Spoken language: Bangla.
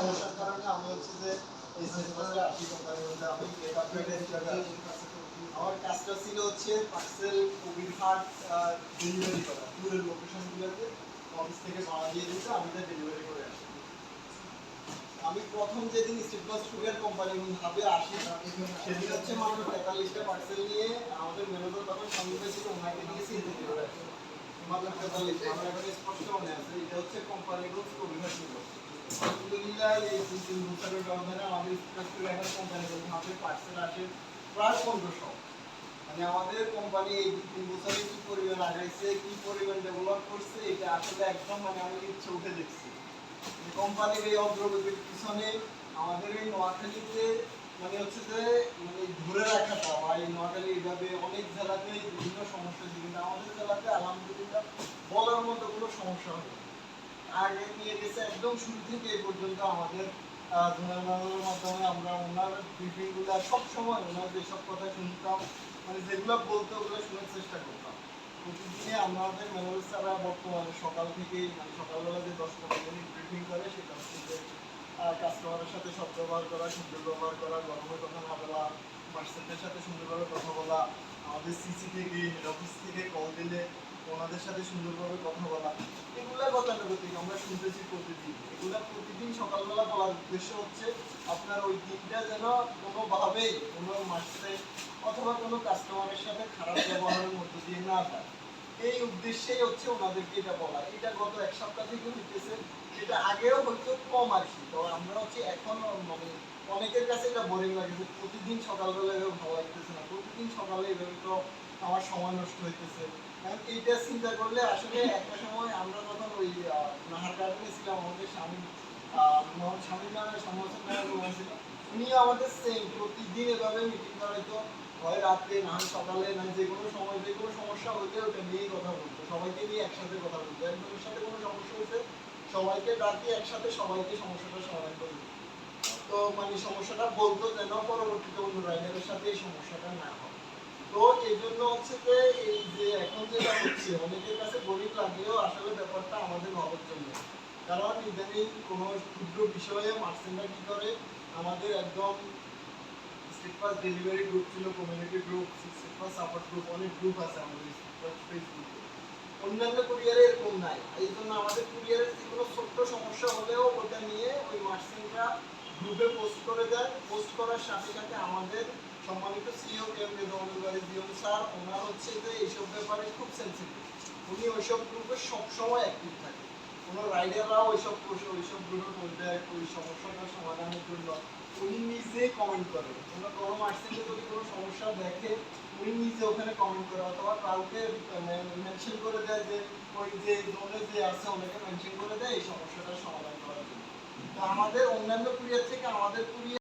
সমস্যার কারণে আমি হচ্ছে যে এই সেন্টারে আসি কোম্পানির মধ্যে আমি আমার কাজটা ছিল হচ্ছে পার্সেল কবিরহাট ডেলিভারি করা। দূরের লোকেশনগুলোতে অফিস থেকে ভাড়া দিয়ে দিতে আমি তা ডেলিভারি করে আসি আমি প্রথম যেদিন স্টেটবাস সুগার কোম্পানি ভাবে আসি সেদিন হচ্ছে মাত্র তেতাল্লিশটা পার্সেল নিয়ে আমাদের ম্যানেজার তখন সঙ্গে ছিল ওনাকে দিয়েছি মাত্র তেতাল্লিশ আমার এখন স্পষ্ট মনে আছে এটা হচ্ছে কোম্পানি রুলস কবিরহাট ছিল মানে আমাদের কোম্পানি এই দুই তিন বছরে কি পরিমাণ আগাইছে, কি পরিমাণ ডেভেলপ করছে, এটা আসলে একদম মানে আমি ইচ্ছে দেখছি। কোম্পানির এই অগ্রগতির পিছনে আমাদের এই নোয়াখালীতে মানে হচ্ছে যে মানে ধরে রাখাটা বা এই নোয়াখালী এইভাবে অনেক জেলাতে বিভিন্ন সমস্যা কিন্তু আমাদের জেলাতে আলহামদুলিল্লাহ বলার মতো কোনো সমস্যা হয়নি। আগে নিয়ে গেছে একদম শুরু থেকে এই পর্যন্ত আমাদের আহ, মাধ্যমে আমরা ওনার ব্রিফিংগুলো সব সময় ওনার যেসব কথা শুনতাম মানে যেগুলো বলতে ওগুলো শোনার চেষ্টা করতাম। প্রতিদিনে আমাদের ম্যানেজার স্যাররা বর্তমানে সকাল থেকে মানে সকালবেলা যে দশ পনেরো মিনিট ব্রিফিং করে সেটা হচ্ছে কাস্টমারের সাথে সব ব্যবহার করা সুন্দর ব্যবহার করা গরমের কথা না বলা মার্সেন্টের সাথে সুন্দরভাবে কথা বলা আমাদের সিসি থেকে হেড অফিস থেকে কল দিলে ওনাদের সাথে সুন্দরভাবে কথা বলা আমরা শুনতেছি প্রতিদিন। এগুলা প্রতিদিন সকালবেলা বলার উদ্দেশ্য হচ্ছে আপনার ওই দিনটা যেন কোনোভাবেই কোনো মাসে অথবা কোনো কাস্টমারের সাথে খারাপ ব্যবহারের মধ্য দিয়ে না যায়। এই উদ্দেশ্যেই হচ্ছে ওনাদেরকে এটা বলা। এটা গত এক সপ্তাহ থেকে হইতেছে। এটা আগেও হয়তো কম আর কি। তো আমরা হচ্ছে এখন মানে অনেকের কাছে এটা বোরিং লাগে যে প্রতিদিন সকালবেলা এভাবে ভালো লাগতেছে না। প্রতিদিন সকালে এভাবে তো আমার সময় নষ্ট হইতেছে। কারণ এইটা চিন্তা করলে আসলে একটা সময় আমরা যখন ওই ছিলাম আমাদের সেম প্রতিদিন এভাবে মিটিং হয় রাতে না সকালে, না যে কোনো সময় যে কোনো সমস্যা ওটা নিয়েই কথা বলতো। সবাইকে নিয়ে একসাথে কথা বলতো। একজনের সাথে কোনো সমস্যা হয়েছে, সবাইকে ডাকি, একসাথে সবাইকে সমস্যাটা সমাধান করে তো মানে সমস্যাটা বলতো যেন পরবর্তীতে অন্য রাইডারের সাথে এই সমস্যাটা না হয়। তো এই জন্য হচ্ছে যে এই যে এখন যেটা হচ্ছে, অনেকের কাছে গরিব লাগলেও আসলে ব্যাপারটা আমাদের ভাবার জন্য কারণ ইদানিং কোনো ক্ষুদ্র বিষয়ে মার্সেন্টরা কি করে? আমাদের একদম স্ট্রিট ডেলিভারি গ্রুপ ছিল community group street support group অনেক গ্রুপ আছে আমাদের স্ট্রিট ফেসবুকে অন্যান্য কুরিয়ারে এরকম নাই। এই জন্য আমাদের কুরিয়ারের যে কোনো ছোট্ট সমস্যা হলেও ওটা নিয়ে ওই মার্সেন্টরা গ্রুপে পোস্ট করে দেয় পোস্ট করার সাথে সাথে আমাদের সম্মানিত সিও কেম রেদওয়ানুল জিওন স্যার, ওনার হচ্ছে যে এইসব ব্যাপারে খুব সেন্সিটিভ উনি ওইসব গ্রুপে সবসময় অ্যাক্টিভ থাকে। কোনো রাইডাররাও ওইসব ওইসব গ্রুপে বলতে ওই সমস্যাটার সমাধানের জন্য। উনি নিজে কমেন্ট করে। কোনো কোনো মার্সেন্টে যদি কোনো সমস্যা দেখে, উনি নিজে ওখানে কমেন্ট করে। অথবা কাউকে মেনশন করে দেয় যে, ওই যে জোনে যে আছে, ওনাকে মেনশন করে দেয়, এই সমস্যাটার সমাধান করার জন্য। আমাদের অন্যান্য কুরিয়ার থেকে আমাদের কুরিয়ার